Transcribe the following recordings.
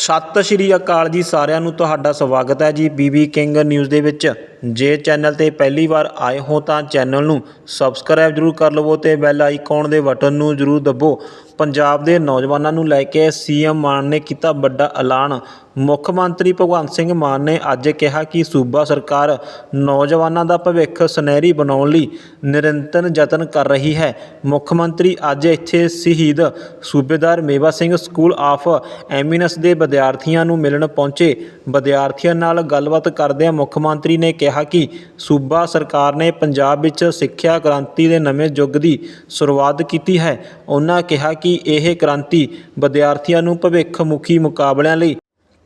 ਸਤਿ ਸ਼੍ਰੀ ਅਕਾਲ ਜੀ ਸਾਰਿਆਂ ਨੂੰ ਤੁਹਾਡਾ ਸਵਾਗਤ ਹੈ ਜੀ ਬੀਬੀ ਕਿੰਗ ਨਿਊਜ਼ ਦੇ ਵਿੱਚ। ਜੇ ਚੈਨਲ ਤੇ ਪਹਿਲੀ ਵਾਰ ਆਏ ਹੋ ਤਾਂ ਚੈਨਲ ਨੂੰ ਸਬਸਕ੍ਰਾਈਬ ਜਰੂਰ ਕਰ ਲਵੋ ਤੇ ਬੈਲ ਆਈਕਨ ਦੇ ਬਟਨ ਨੂੰ ਜਰੂਰ ਦਬੋ। ਪੰਜਾਬ ਦੇ ਨੌਜਵਾਨਾਂ ਨੂੰ ਲੈ ਕੇ ਸੀਐਮ ਮਾਨ ਨੇ ਕੀਤਾ ਵੱਡਾ ਐਲਾਨ। ਮੁੱਖ ਮੰਤਰੀ ਭਗਵੰਤ ਸਿੰਘ ਮਾਨ ਨੇ ਅੱਜ ਕਿਹਾ ਕਿ ਸੂਬਾ ਸਰਕਾਰ ਨੌਜਵਾਨਾਂ ਦਾ ਭਵਿੱਖ ਸੁਨਹਿਰੀ ਬਣਾਉਣ ਲਈ ਨਿਰੰਤਰ ਯਤਨ ਕਰ ਰਹੀ ਹੈ। ਮੁੱਖ ਮੰਤਰੀ ਅੱਜ ਇੱਥੇ ਸ਼ਹੀਦ ਸੂਬੇਦਾਰ Mewa Singh school of eminence ਦੇ ਵਿਦਿਆਰਥੀਆਂ ਨੂੰ ਮਿਲਣ ਪਹੁੰਚੇ। ਵਿਦਿਆਰਥੀਆਂ ਨਾਲ ਗੱਲਬਾਤ ਕਰਦਿਆਂ ਮੁੱਖ ਮੰਤਰੀ ਨੇ ਕਿਹਾ ਕਿ ਸੂਬਾ ਸਰਕਾਰ ਨੇ ਪੰਜਾਬ ਵਿੱਚ ਸਿੱਖਿਆ ਕ੍ਰਾਂਤੀ ਦੇ ਨਵੇਂ ਯੁੱਗ ਦੀ ਸ਼ੁਰੂਆਤ ਕੀਤੀ ਹੈ। ਉਹਨਾਂ ਕਿਹਾ ਕਿ ਇਹ ਕ੍ਰਾਂਤੀ ਵਿਦਿਆਰਥੀਆਂ ਨੂੰ ਭਵਿੱਖ ਮੁਖੀ ਮੁਕਾਬਲਿਆਂ ਲਈ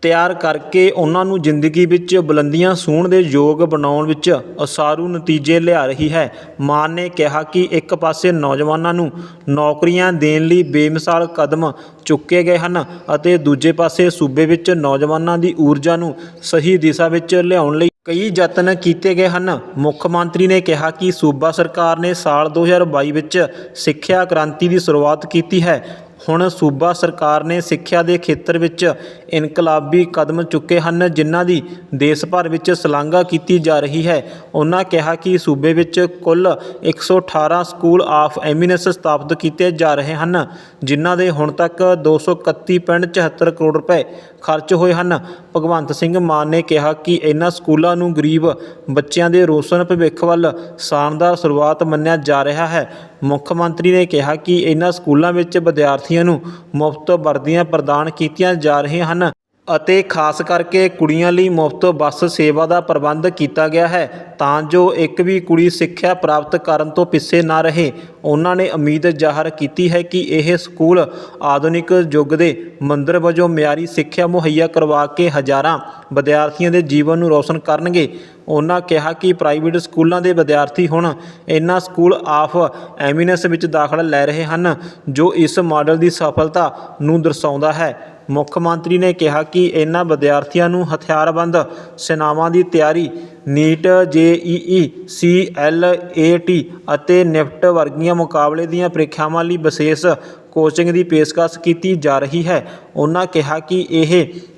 ਤਿਆਰ ਕਰਕੇ ਉਹਨਾਂ ਨੂੰ ਜ਼ਿੰਦਗੀ ਵਿੱਚ ਬੁਲੰਦੀਆਂ ਛੂਹਣ ਦੇ ਯੋਗ ਬਣਾਉਣ ਵਿੱਚ ਉਸਾਰੂ ਨਤੀਜੇ ਲਿਆ ਰਹੀ ਹੈ। ਮਾਨ ਨੇ ਕਿਹਾ ਕਿ ਇੱਕ ਪਾਸੇ ਨੌਜਵਾਨਾਂ ਨੂੰ ਨੌਕਰੀਆਂ ਦੇਣ ਲਈ ਬੇਮਿਸਾਲ ਕਦਮ ਚੁੱਕੇ ਗਏ ਹਨ ਅਤੇ ਦੂਜੇ ਪਾਸੇ ਸੂਬੇ ਵਿੱਚ ਨੌਜਵਾਨਾਂ ਦੀ ਊਰਜਾ ਨੂੰ ਸਹੀ ਦਿਸ਼ਾ ਵਿੱਚ ਲਿਆਉਣ ਲਈ ਕਈ ਯਤਨ ਕੀਤੇ ਗਏ ਹਨ। ਮੁੱਖ ਮੰਤਰੀ ਨੇ ਕਿਹਾ ਕਿ ਸੂਬਾ ਸਰਕਾਰ ਨੇ ਸਾਲ 2022 ਵਿੱਚ ਸਿੱਖਿਆ ਕ੍ਰਾਂਤੀ ਦੀ ਸ਼ੁਰੂਆਤ ਕੀਤੀ ਹੈ। ਹੁਣ ਸੂਬਾ ਸਰਕਾਰ ਨੇ ਸਿੱਖਿਆ ਦੇ ਖੇਤਰ ਵਿੱਚ ਇਨਕਲਾਬੀ ਕਦਮ ਚੁੱਕੇ ਹਨ, ਜਿਨ੍ਹਾਂ ਦੀ ਦੇਸ਼ ਭਰ ਵਿੱਚ ਸ਼ਲਾਘਾ ਕੀਤੀ ਜਾ ਰਹੀ ਹੈ। ਉਹਨਾਂ ਕਿਹਾ ਕਿ ਸੂਬੇ ਵਿੱਚ ਕੁੱਲ 118 ਸਕੂਲ ਆਫ ਐਮਿਨਸ ਸਥਾਪਿਤ ਕੀਤੇ ਜਾ ਰਹੇ ਹਨ, ਜਿਨ੍ਹਾਂ ਦੇ ਹੁਣ ਤੱਕ 231.74 ਕਰੋੜ ਰੁਪਏ ਖਰਚ ਹੋਏ ਹਨ। ਭਗਵੰਤ ਸਿੰਘ ਮਾਨ ਨੇ ਕਿਹਾ ਕਿ ਇਹਨਾਂ ਸਕੂਲਾਂ ਨੂੰ ਗਰੀਬ ਬੱਚਿਆਂ ਦੇ ਰੋਸ਼ਨ ਭਵਿੱਖ ਵੱਲ ਸ਼ਾਨਦਾਰ ਸ਼ੁਰੂਆਤ ਮੰਨਿਆ ਜਾ ਰਿਹਾ ਹੈ। ਮੁੱਖ ਮੰਤਰੀ ਨੇ ਕਿਹਾ ਕਿ ਇਹਨਾਂ ਸਕੂਲਾਂ ਵਿੱਚ ਵਿਦਿਆਰਥੀਆਂ ਨੂੰ ਮੁਫਤ ਵਰਦੀਆਂ ਪ੍ਰਦਾਨ ਕੀਤੀਆਂ ਜਾ ਰਹੀਆਂ ਹਨ। ਅਤੇ ਖਾਸ ਕਰਕੇ ਕੁੜੀਆਂ ਲਈ ਮੁਫਤ ਬੱਸ ਸੇਵਾ ਦਾ ਪ੍ਰਬੰਧ ਕੀਤਾ ਗਿਆ ਹੈ, ਤਾਂ ਜੋ ਇੱਕ ਵੀ ਕੁੜੀ ਸਿੱਖਿਆ ਪ੍ਰਾਪਤ ਕਰਨ ਤੋਂ ਪਿੱਛੇ ਨਾ ਰਹੇ। ਉਹਨਾਂ ਨੇ ਉਮੀਦ ਜ਼ਾਹਰ ਕੀਤੀ ਹੈ ਕਿ ਇਹ ਸਕੂਲ ਆਧੁਨਿਕ ਯੁੱਗ ਦੇ ਮੰਦਰ ਵਜੋਂ ਮਿਆਰੀ ਸਿੱਖਿਆ ਮੁਹੱਈਆ ਕਰਵਾ ਕੇ ਹਜ਼ਾਰਾਂ ਵਿਦਿਆਰਥੀਆਂ ਦੇ ਜੀਵਨ ਨੂੰ ਰੌਸ਼ਨ ਕਰਨਗੇ। ਉਹਨਾਂ ਕਿਹਾ ਕਿ ਪ੍ਰਾਈਵੇਟ ਸਕੂਲਾਂ ਦੇ ਵਿਦਿਆਰਥੀ ਹੁਣ ਇਹਨਾਂ ਸਕੂਲ ਆਫ ਐਮਿਨਸ ਵਿੱਚ ਦਾਖਲਾ ਲੈ ਰਹੇ ਹਨ, ਜੋ ਇਸ ਮਾਡਲ ਦੀ ਸਫਲਤਾ ਨੂੰ ਦਰਸਾਉਂਦਾ ਹੈ। ਮੁੱਖ ਮੰਤਰੀ ਨੇ ਕਿਹਾ ਕਿ ਇਨ੍ਹਾਂ ਵਿਦਿਆਰਥੀਆਂ ਨੂੰ ਹਥਿਆਰਬੰਦ ਸੈਨਾਵਾਂ ਦੀ ਤਿਆਰੀ, ਨੀਟ, ਜੇਈਈ, ਸੀਐਲਏਟੀ ਅਤੇ ਨਿਫਟ ਵਰਗੀਆਂ ਮੁਕਾਬਲੇ ਦੀਆਂ ਪ੍ਰੀਖਿਆਵਾਂ ਲਈ ਵਿਸ਼ੇਸ਼ ਕੋਚਿੰਗ ਦੀ ਪੇਸ਼ਕਸ਼ ਕੀਤੀ ਜਾ ਰਹੀ ਹੈ। ਉਹਨਾਂ ਕਿਹਾ ਕਿ ਇਹ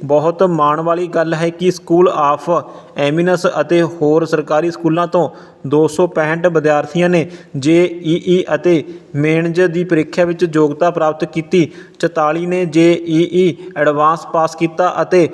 ਬਹੁਤ ਮਾਣ ਵਾਲੀ ਗੱਲ ਹੈ ਕਿ ਸਕੂਲ ਆਫ ਐਮਿਨਸ ਅਤੇ ਹੋਰ ਸਰਕਾਰੀ ਸਕੂਲਾਂ ਤੋਂ 265 ਵਿਦਿਆਰਥੀਆਂ ਨੇ ਜੇਈਈ ਅਤੇ ਮੇਨਜ਼ ਦੀ ਪ੍ਰੀਖਿਆ ਵਿੱਚ ਯੋਗਤਾ ਪ੍ਰਾਪਤ ਕੀਤੀ। 44 ਨੇ ਜੇਈਈ ਐਡਵਾਂਸ ਪਾਸ ਕੀਤਾ ਅਤੇ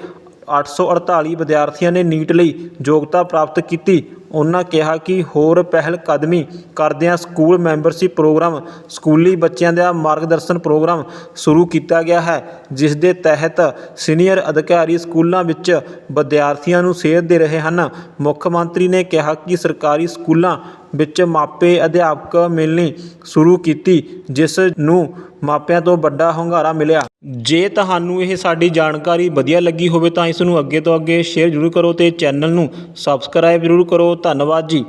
848 ਵਿਦਿਆਰਥੀਆਂ ਨੇ ਨੀਟ ਲਈ ਯੋਗਤਾ ਪ੍ਰਾਪਤ ਕੀਤੀ। ਉਹਨਾਂ ਕਿਹਾ ਕਿ ਹੋਰ ਪਹਿਲਕਦਮੀ ਕਰਦਿਆਂ ਸਕੂਲ ਮੈਂਬਰਸ਼ਿਪ ਪ੍ਰੋਗਰਾਮ, ਸਕੂਲੀ ਬੱਚਿਆਂ ਦਾ ਮਾਰਗਦਰਸ਼ਨ ਪ੍ਰੋਗਰਾਮ ਸ਼ੁਰੂ ਕੀਤਾ ਗਿਆ ਹੈ, ਜਿਸ ਦੇ ਤਹਿਤ ਸੀਨੀਅਰ ਅਧਿਕਾਰੀ ਸਕੂਲਾਂ ਵਿੱਚ ਵਿਦਿਆਰਥੀਆਂ ਨੂੰ ਸੇਧ ਦੇ ਰਹੇ ਹਨ। ਮੁੱਖ ਮੰਤਰੀ ਨੇ ਕਿਹਾ ਕਿ ਸਰਕਾਰੀ ਸਕੂਲਾਂ ਵਿੱਚ ਮਾਪੇ ਅਧਿਆਪਕ ਮਿਲਣੀ ਸ਼ੁਰੂ ਕੀਤੀ, ਜਿਸ ਨੂੰ ਮਾਪਿਆਂ ਤੋਂ ਵੱਡਾ ਹੁੰਗਾਰਾ ਮਿਲਿਆ। ਜੇ ਤੁਹਾਨੂੰ ਇਹ ਸਾਡੀ ਜਾਣਕਾਰੀ ਵਧੀਆ ਲੱਗੀ ਹੋਵੇ ਤਾਂ ਇਸ ਨੂੰ ਅੱਗੇ ਤੋਂ ਅੱਗੇ ਸ਼ੇਅਰ ਜ਼ਰੂਰ ਕਰੋ ਅਤੇ ਚੈਨਲ ਨੂੰ ਸਬਸਕ੍ਰਾਈਬ ਜ਼ਰੂਰ ਕਰੋ। ਧੰਨਵਾਦ ਜੀ।